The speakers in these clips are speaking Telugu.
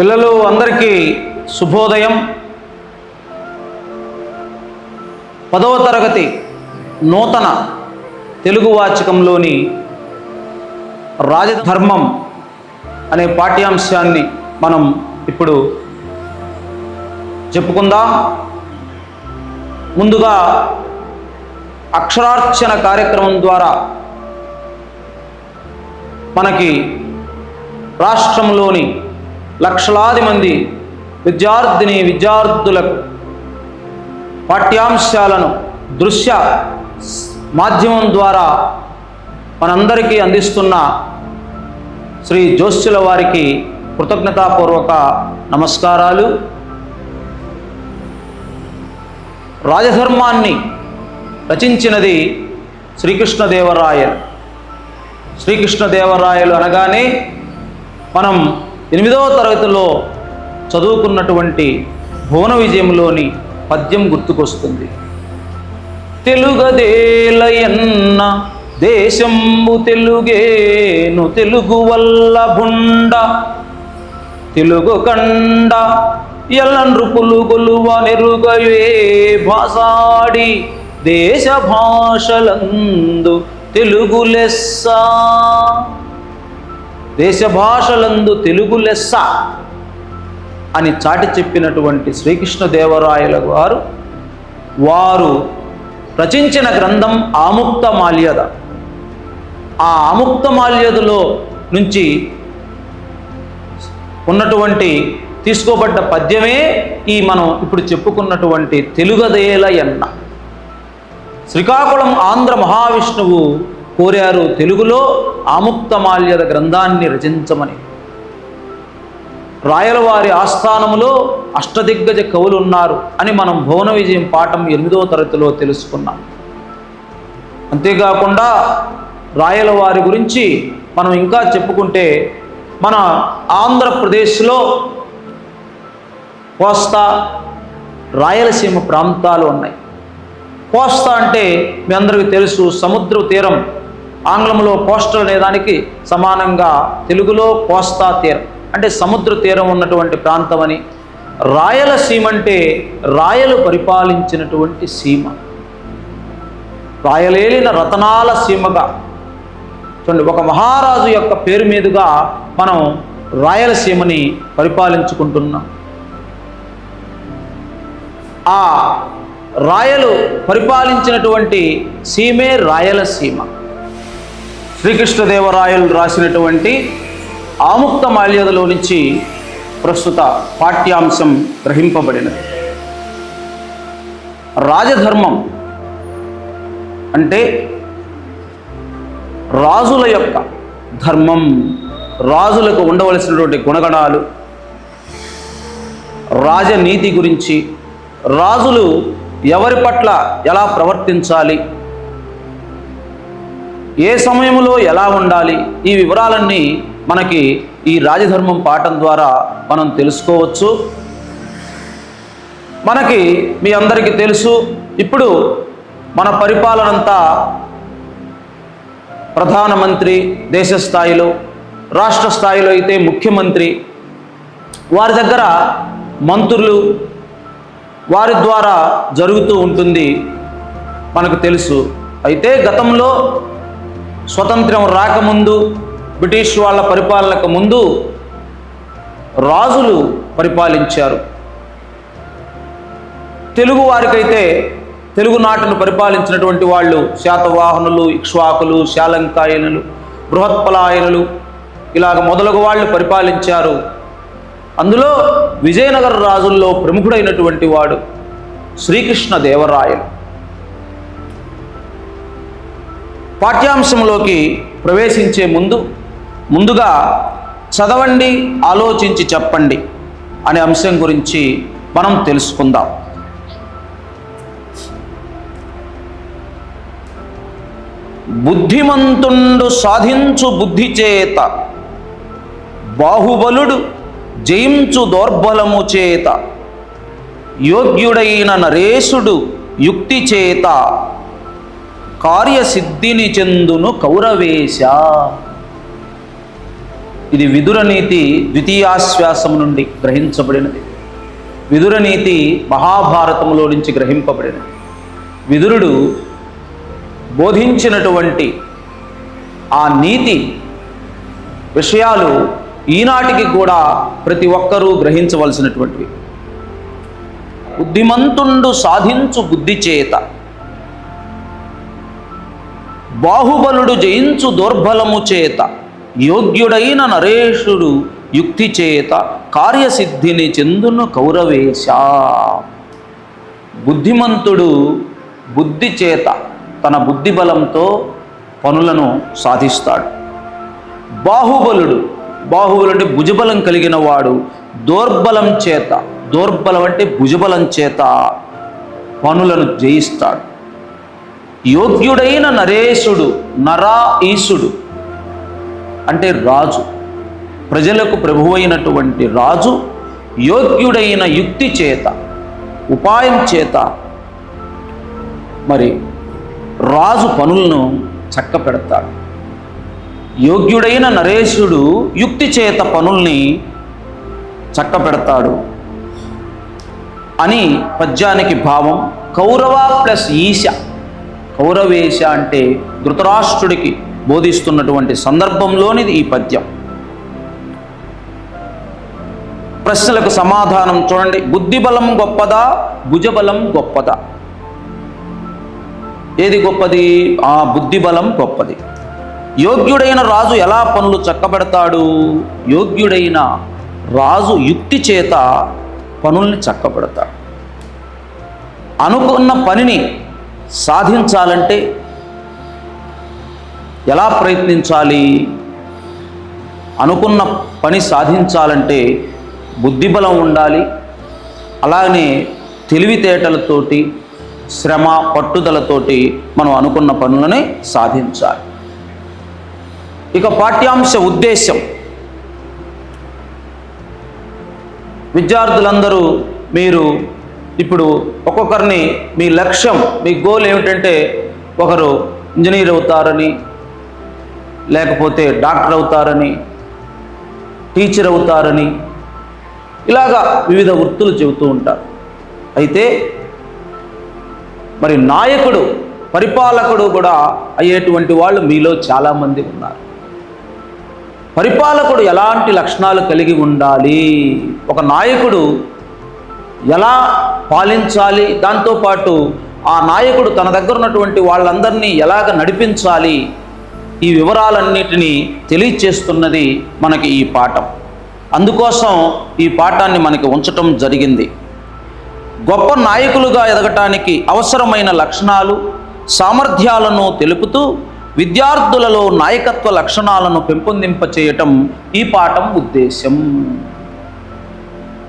పిల్లలు అందరికీ శుభోదయం. పదవ తరగతి నూతన తెలుగు వాచకంలోని రాజధర్మం అనే పాఠ్యాంశాన్ని మనం ఇప్పుడు చెప్పుకుందాం. ముందుగా అక్షరార్చన కార్యక్రమం ద్వారా మనకి రాష్ట్రంలోని లక్షలాది మంది విద్యార్థిని విద్యార్థులకు పాఠ్యాంశాలను దృశ్య మాధ్యమం ద్వారా మనందరికీ అందిస్తున్న శ్రీ జోస్యుల వారికి కృతజ్ఞతాపూర్వక నమస్కారాలు. రాజధర్మాన్ని రచించినది శ్రీకృష్ణదేవరాయలు. శ్రీకృష్ణదేవరాయలు అనగానే మనం ఎనిమిదవ తరగతిలో చదువుకున్నటువంటి భువన విజయంలోని పద్యం గుర్తుకొస్తుంది. తెలుగదేలయన్న దేశంబు తెలుగేను తెలుగు వల్ల భుండ తెలుగు కండ ఎల్ల నృపులు గొలువ నెరుగవే భాషాడి దేశ భాషలందు తెలుగు లెస్సా. దేశ భాషలందు తెలుగు లెస్స అని చాటి చెప్పినటువంటి శ్రీకృష్ణదేవరాయల వారు వారు రచించిన గ్రంథం ఆముక్త మాల్యద. ఆ ఆముక్త మాల్యదలో నుంచి ఉన్నటువంటి తీసుకోబడ్డ పద్యమే ఈ మనం ఇప్పుడు చెప్పుకున్నటువంటి తెలుగదేల ఎన్న శ్రీకాకుళం ఆంధ్ర మహావిష్ణువు కోరారు తెలుగులో ఆముక్తమాల్యద గ్రంథాన్ని రచించమని. రాయలవారి ఆస్థానములో అష్టదిగ్గజ కవులు ఉన్నారు అని మనం భువన విజయం పాఠం ఎనిమిదవ తరగతిలో తెలుసుకున్నాం. అంతేకాకుండా రాయలవారి గురించి మనం ఇంకా చెప్పుకుంటే మన ఆంధ్రప్రదేశ్లో కోస్తా రాయలసీమ ప్రాంతాలు ఉన్నాయి. కోస్తా అంటే మీ అందరికీ తెలుసు సముద్ర తీరం ఆంగ్లంలో కోస్టల్ అనేదానికి సమానంగా తెలుగులో కోస్తా తీరం. అంటే సముద్ర తీరం ఉన్నటువంటి ప్రాంతం అని రాయలసీమ అంటే రాయలు పరిపాలించినటువంటి సీమ. రాయలేలిన రతనాల సీమగా. చూడండి ఒక మహారాజు యొక్క పేరు మీదుగా మనం రాయలసీమని పరిపాలించుకుంటున్నాం. ఆ రాయలు పరిపాలించినటువంటి సీమే రాయలసీమ శ్రీకృష్ణదేవరాయలు రాసినటువంటి ఆముక్త మాల్యదలో నుంచి ప్రస్తుత పాఠ్యాంశం గ్రహింపబడినది. రాజధర్మం అంటే రాజుల యొక్క ధర్మం రాజులకు ఉండవలసినటువంటి గుణగణాలు రాజనీతి గురించి రాజులు ఎవరి పట్ల ఎలా ప్రవర్తించాలి ఏ సమయంలో ఎలా ఉండాలి? ఈ వివరాలన్నీ మనకి ఈ రాజధర్మం పాఠం ద్వారా మనం తెలుసుకోవచ్చు. మనకి మీ అందరికీ తెలుసు ఇప్పుడు మన పరిపాలనంతా ప్రధానమంత్రి దేశ స్థాయిలో రాష్ట్ర స్థాయిలో అయితే ముఖ్యమంత్రి వారి దగ్గర మంత్రులు వారి ద్వారా జరుగుతూ ఉంటుంది మనకు తెలుసు. అయితే గతంలో స్వతంత్రం రాకముందు బ్రిటిష్ వాళ్ళ పరిపాలనకు ముందు రాజులు పరిపాలించారు. తెలుగు వారికైతే తెలుగు నాటును పరిపాలించినటువంటి వాళ్ళు శాతవాహనులు ఇక్ష్వాకులు శాలంకాయనులు బృహత్పలాయనులు ఇలాగ మొదలగు వాళ్ళు పరిపాలించారు. అందులో విజయనగర రాజుల్లో ప్రముఖుడైనటువంటి వాడు శ్రీకృష్ణ దేవరాయలు పాఠ్యాంశంలోకి ప్రవేశించే ముందు ముందుగా చదవండి ఆలోచించి చెప్పండి అనే అంశం గురించి మనం తెలుసుకుందాం. బుద్ధిమంతుండు సాధించు బుద్ధి చేత బాహుబలుడు జయించు దౌర్బలము చేత యోగ్యుడైన నరేశుడు యుక్తి చేత కార్యసిద్ధిని చెందును కౌరవేశ. ఇది విదుర నీతి ద్వితీయాశ్వాసం నుండి గ్రహించబడినది. విదుర నీతి మహాభారతములో నుంచి గ్రహింపబడినది. విదురుడు బోధించినటువంటి ఆ నీతి విషయాలు ఈనాటికి కూడా ప్రతి ఒక్కరూ గ్రహించవలసినటువంటివి. బుద్ధిమంతుండు సాధించు బుద్ధి చేత బాహుబలుడు జయించు దోర్బలము చేత యోగ్యుడైన నరేషుడు యుక్తి చేత కార్యసిద్ధిని చెందును కౌరవేశ. బుద్ధిమంతుడు బుద్ధి చేత తన బుద్ధి బలంతో పనులను సాధిస్తాడు. బాహుబలుడు బాహుబలు అంటే భుజబలం కలిగిన వాడు దోర్బలం చేత దోర్బలం అంటే భుజబలం చేత పనులను జయిస్తాడు. యోగ్యుడైన నరేశుడు నరా ఈశుడు అంటే రాజు. ప్రజలకు ప్రభువైనటువంటి రాజు యోగ్యుడైన యుక్తి చేత ఉపాయం చేత మరి రాజు పనులను చక్క పెడతాడు యోగ్యుడైన నరేశుడు యుక్తి చేత పనుల్ని చక్క పెడతాడు అని పద్యానికి భావం. కౌరవ ప్లస్ ఈశ. కౌరవేశ అంటే ధృతరాష్ట్రుడికి బోధిస్తున్నటువంటి సందర్భంలోనిది ఈ పద్యం. ప్రశ్నలకు సమాధానం చూడండి. బుద్ధిబలం గొప్పదా? భుజబలం గొప్పదా? ఏది గొప్పది? ఆ బుద్ధిబలం గొప్పది. యోగ్యుడైన రాజు ఎలా పనులు చక్కబెడతాడు? యోగ్యుడైన రాజు యుక్తి చేత పనుల్ని చక్కబెడతాడు. అనుకున్న పనిని సాధించాలంటే ఎలా ప్రయత్నించాలి? అనుకున్న పని సాధించాలంటే బుద్ధిబలం ఉండాలి. అలానే తెలివితేటలతోటి శ్రమ పట్టుదలతోటి మనం అనుకున్న పనులని సాధించాలి. ఇక పాఠ్యాంశ ఉద్దేశం. విద్యార్థులందరూ మీరు ఇప్పుడు ఒక్కొక్కరిని మీ లక్ష్యం మీ గోల్ ఏమిటంటే ఒకరు ఇంజనీర్ అవుతారని లేకపోతే డాక్టర్ అవుతారని టీచర్ అవుతారని ఇలాగా వివిధ వృత్తులు చెబుతూ ఉంటారు. అయితే మరి నాయకుడు పరిపాలకుడు కూడా అయ్యేటువంటి వాళ్ళు మీలో చాలామంది ఉన్నారు. పరిపాలకుడు ఎలాంటి లక్షణాలు కలిగి ఉండాలి? ఒక నాయకుడు ఎలా పాలించాలి? దాంతోపాటు ఆ నాయకుడు తన దగ్గర ఉన్నటువంటి వాళ్ళందరినీ ఎలాగ నడిపించాలి? ఈ వివరాలన్నిటినీ తెలియచేస్తున్నది మనకి ఈ పాఠం. అందుకోసం ఈ పాఠాన్ని మనకి ఉంచటం జరిగింది. గొప్ప నాయకులుగా ఎదగటానికి అవసరమైన లక్షణాలు సామర్థ్యాలను తెలుపుతూ విద్యార్థులలో నాయకత్వ లక్షణాలను పెంపొందింప చేయటం ఈ పాఠం ఉద్దేశం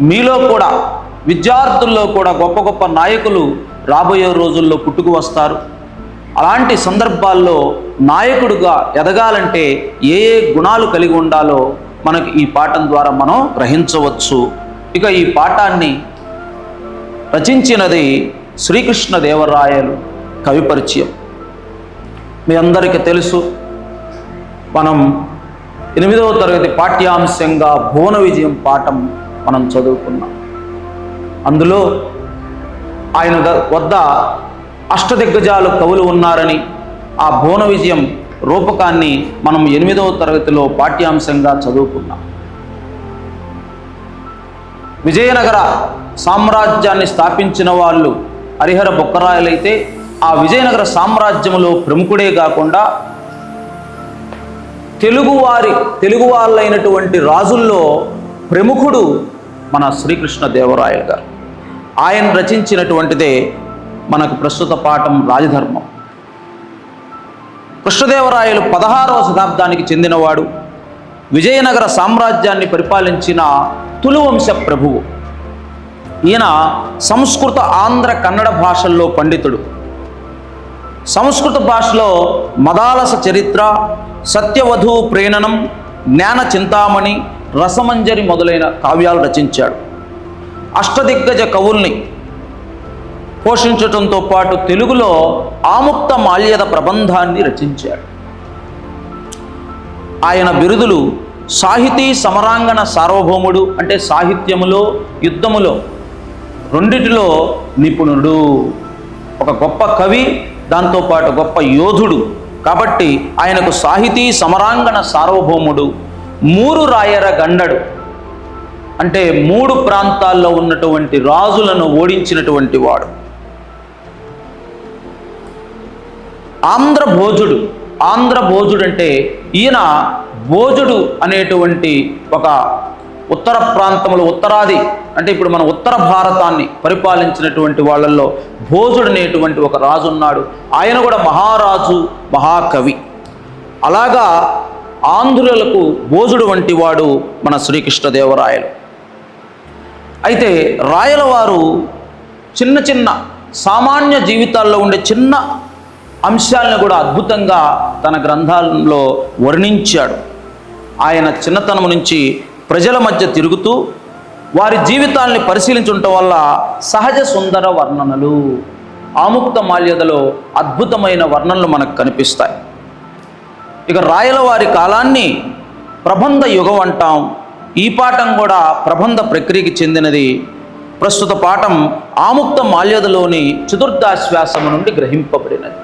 మీలో కూడా విద్యార్థుల్లో కూడా గొప్ప గొప్ప నాయకులు రాబోయే రోజుల్లో పుట్టుకు వస్తారు. అలాంటి సందర్భాల్లో నాయకుడుగా ఎదగాలంటే ఏ ఏ గుణాలు కలిగి ఉండాలో మనకి ఈ పాఠం ద్వారా మనం గ్రహించవచ్చు. ఇక ఈ పాఠాన్ని రచించినది శ్రీకృష్ణ దేవరాయలు కవి పరిచయం. మీ అందరికీ తెలుసు మనం ఎనిమిదవ తరగతి పాఠ్యాంశంగా భువన విజయం పాఠం మనం చదువుకున్నాం. అందులో ఆయన వద్ద అష్టదిగ్గజాలు కవులు ఉన్నారని ఆ భువన విజయం రూపకాన్ని మనం ఎనిమిదవ తరగతిలో పాఠ్యాంశంగా చదువుకున్నాం. విజయనగర సామ్రాజ్యాన్ని స్థాపించిన వాళ్ళు హరిహర బొక్కరాయలైతే ఆ విజయనగర సామ్రాజ్యంలో ప్రముఖుడే కాకుండా తెలుగువారి తెలుగు వాళ్ళైనటువంటి రాజుల్లో ప్రముఖుడు మన శ్రీకృష్ణ దేవరాయలు గారు. ఆయన రచించినటువంటిదే మనకు ప్రస్తుత పాఠం రాజధర్మం. కృష్ణదేవరాయలు పదహారవ శతాబ్దానికి చెందినవాడు విజయనగర సామ్రాజ్యాన్ని పరిపాలించిన తులువంశ ప్రభువు. ఈయన సంస్కృత ఆంధ్ర కన్నడ భాషల్లో పండితుడు. సంస్కృత భాషలో మదాలస చరిత్ర సత్యవధు ప్రేణనం జ్ఞాన చింతామణి రసమంజరి మొదలైన కావ్యాలు రచించాడు. అష్టదిగ్గజ కవుల్ని పోషించటంతో పాటు తెలుగులో ఆముక్త మాల్యద ప్రబంధాన్ని రచించాడు. ఆయన బిరుదులు సాహితీ సమరాంగణ సార్వభౌముడు అంటే సాహిత్యములో యుద్ధములో రెండిటిలో నిపుణుడు. ఒక గొప్ప కవి దాంతోపాటు గొప్ప యోధుడు. కాబట్టి ఆయనకు సాహితీ సమరాంగణ సార్వభౌముడు మూరు రాయర గండడు. అంటే మూడు ప్రాంతాల్లో ఉన్నటువంటి రాజులను ఓడించినటువంటి వాడు. ఆంధ్ర భోజుడు ఆంధ్ర భోజుడు అంటే ఈయన భోజుడు అనేటువంటి ఒక ఉత్తర ప్రాంతంలో ఉత్తరాది అంటే ఇప్పుడు మన ఉత్తర భారతాన్ని పరిపాలించినటువంటి వాళ్ళల్లో భోజుడు అనేటువంటి ఒక రాజు ఉన్నాడు. ఆయన కూడా మహారాజు మహాకవి. అలాగా ఆంధ్రులకు భోజుడు వంటి వాడు మన శ్రీకృష్ణదేవరాయలు. అయితే రాయల వారు చిన్న చిన్న సామాన్య జీవితాల్లో ఉండే చిన్న అంశాలను కూడా అద్భుతంగా తన గ్రంథాలలో వర్ణించాడు. ఆయన చిన్నతనం నుంచి ప్రజల మధ్య తిరుగుతూ వారి జీవితాల్ని పరిశీలించటం వల్ల సహజ సుందర వర్ణనలు ఆముక్త మాల్యదలో అద్భుతమైన వర్ణనలు మనకు కనిపిస్తాయి. ఇక రాయల వారి కాలాన్ని ప్రబంధ యుగం అంటాం. ఈ పాఠం కూడా ప్రబంధ ప్రక్రియకి చెందినది. ప్రస్తుత పాఠం ఆముక్త మాల్యదలోని చతుర్థాశ్వాసము నుండి గ్రహింపబడినది.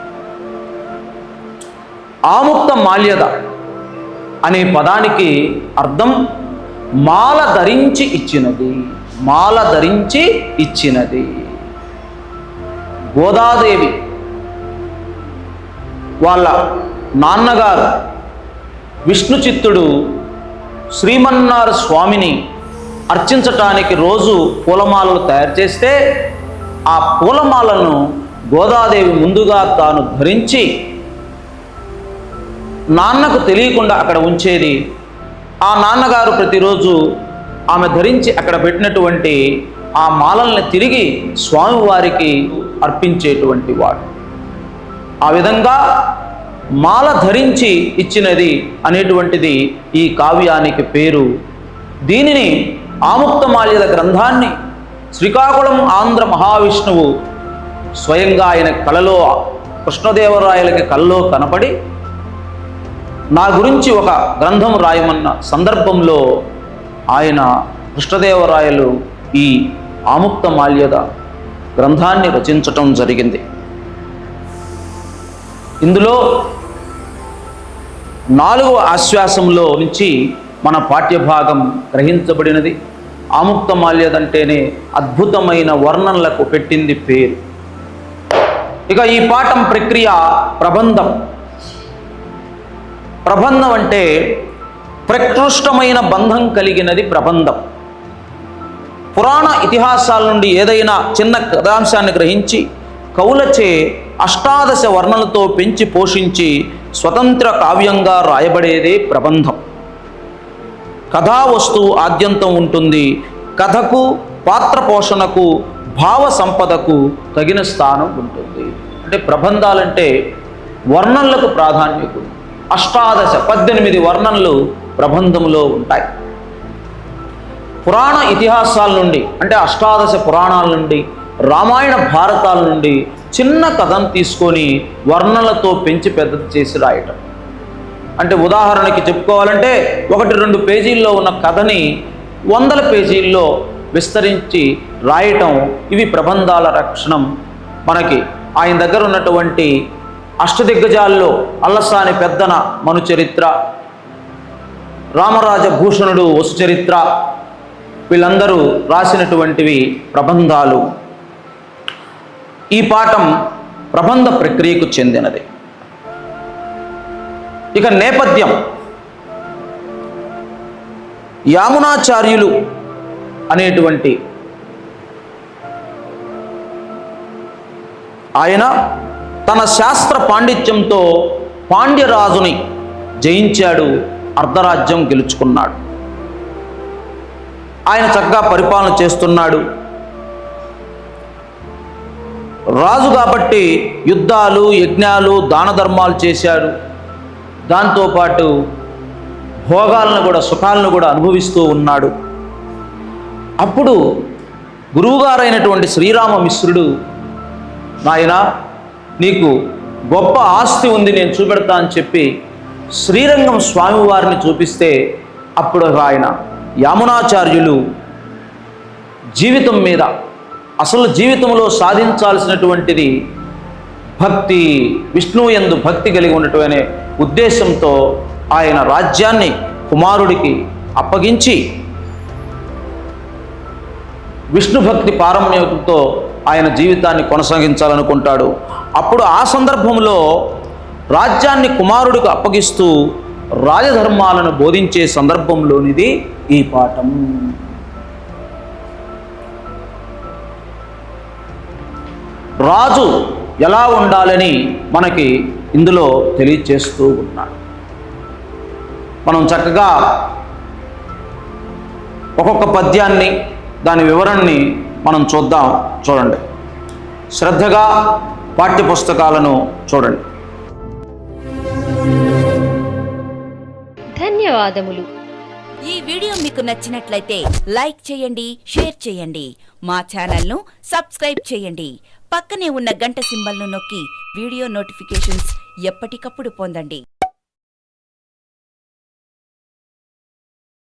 ఆముక్త మాల్యద అనే పదానికి అర్థం మాల ధరించి ఇచ్చినది. మాల ధరించి ఇచ్చినది. గోదాదేవి వాళ్ళ నాన్నగారు విష్ణు చిత్తుడు శ్రీమన్నార స్వామిని అర్చించటానికి రోజు పూలమాలలు తయారు చేస్తే ఆ పూలమాలను గోదాదేవి ముందుగా తాను ధరించి నాన్నకు తెలియకుండా అక్కడ ఉంచేది. ఆ నాన్నగారు ప్రతిరోజు ఆమె ధరించి అక్కడ పెట్టినటువంటి ఆ మాలల్ని తిరిగి స్వామివారికి అర్పించేటువంటి వాడు. ఆ విధంగా మాల ధరించి ఇచ్చినది అనేటువంటిది ఈ కావ్యానికి పేరు. దీనిని ఆముక్తమాల్యద గ్రంథాన్ని శ్రీకాకుళం ఆంధ్ర మహావిష్ణువు స్వయంగా ఆయన కలలో కృష్ణదేవరాయలకి కలలో కనపడి నా గురించి ఒక గ్రంథం రాయమన్న సందర్భంలో ఆయన కృష్ణదేవరాయలు ఈ ఆముక్త మాల్యద గ్రంథాన్ని రచించటం జరిగింది. ఇందులో నాలుగవ ఆశ్వాసంలో నుంచి మన పాఠ్యభాగం గ్రహించబడినది. ఆముక్త అద్భుతమైన వర్ణనలకు పెట్టింది పేరు. ఇక ఈ పాఠం ప్రక్రియ ప్రబంధం. ప్రబంధం అంటే ప్రకృష్టమైన బంధం కలిగినది ప్రబంధం. పురాణ ఇతిహాసాల నుండి ఏదైనా చిన్న కథాంశాన్ని గ్రహించి కవులచే అష్టాదశ వర్ణలతో పెంచి పోషించి స్వతంత్ర కావ్యంగా రాయబడేదే ప్రబంధం. కథా వస్తువు ఆద్యంతం ఉంటుంది. కథకు పాత్ర పోషణకు భావ సంపదకు తగిన స్థానం ఉంటుంది. అంటే ప్రబంధాలంటే వర్ణనలకు ప్రాధాన్యత. అష్టాదశ పద్దెనిమిది వర్ణనలు ప్రబంధంలో ఉంటాయి. పురాణ ఇతిహాసాల నుండి అంటే అష్టాదశ పురాణాల నుండి రామాయణ భారతాల నుండి చిన్న కథను తీసుకొని వర్ణలతో పెంచి పెద్దది చేసి రాయటం. అంటే ఉదాహరణకి చెప్పుకోవాలంటే ఒకటి రెండు పేజీల్లో ఉన్న కథని వందల పేజీల్లో విస్తరించి రాయటం ఇవి ప్రబంధాల రక్షణం మనకి. ఆయన దగ్గర ఉన్నటువంటి అష్టదిగ్గజాల్లో అల్లసాని పెద్దన మను చరిత్ర రామరాజ భూషణుడు వసు చరిత్ర వీళ్ళందరూ రాసినటువంటివి ప్రబంధాలు. ఈ పాఠం ప్రబంధ ప్రక్రియకు చెందినది. ఇక నేపథ్యం. యామునాచార్యులు అనేటువంటి ఆయన తన శాస్త్ర పాండిత్యంతో పాండ్యరాజుని జయించాడు అర్ధరాజ్యం గెలుచుకున్నాడు. ఆయన చక్కగా పరిపాలన చేస్తున్నాడు. రాజు కాబట్టి యుద్ధాలు యజ్ఞాలు దాన ధర్మాలు చేశాడు. దాంతోపాటు భోగాలను కూడా సుఖాలను కూడా అనుభవిస్తూ ఉన్నాడు. అప్పుడు గురువుగారైనటువంటి శ్రీరామ మిశ్రుడు నాయన నీకు గొప్ప ఆస్తి ఉంది నేను చూపెడతా అని చెప్పి శ్రీరంగం స్వామివారిని చూపిస్తే అప్పుడు ఆయన యామునాచార్యులు జీవితం మీద అసలు జీవితంలో సాధించాల్సినటువంటిది భక్తి విష్ణువు ఎందు భక్తి కలిగి ఉండటం అనే ఉద్దేశంతో ఆయన రాజ్యాన్ని కుమారుడికి అప్పగించి విష్ణు భక్తి పారమ్యంతో ఆయన జీవితాన్ని కొనసాగించాలనుకుంటాడు. అప్పుడు ఆ సందర్భంలో రాజ్యాన్ని కుమారుడికి అప్పగిస్తూ రాజధర్మాలను బోధించే సందర్భంలోనిది ఈ పాఠం. రాజు ఎలా ఉండాలని మనకి ఇందులో తెలియచేస్తూ ఉన్నాడు. మనం చక్కగా ఒక్కొక్క పద్యాన్ని దాని వివరణని మనం చూద్దాం చూడండి. శ్రద్ధగా పాఠ్యపుస్తకాలను చూడండి. ధన్యవాదములు. ఈ వీడియో మీకు నచ్చినట్లయితే లైక్ చేయండి షేర్ చేయండి. మా ఛానల్ను సబ్స్క్రైబ్ చేయండి. పక్కనే ఉన్న గంట సింబల్ను నొక్కి వీడియో నోటిఫికేషన్స్ ఎప్పటికప్పుడు పొందండి.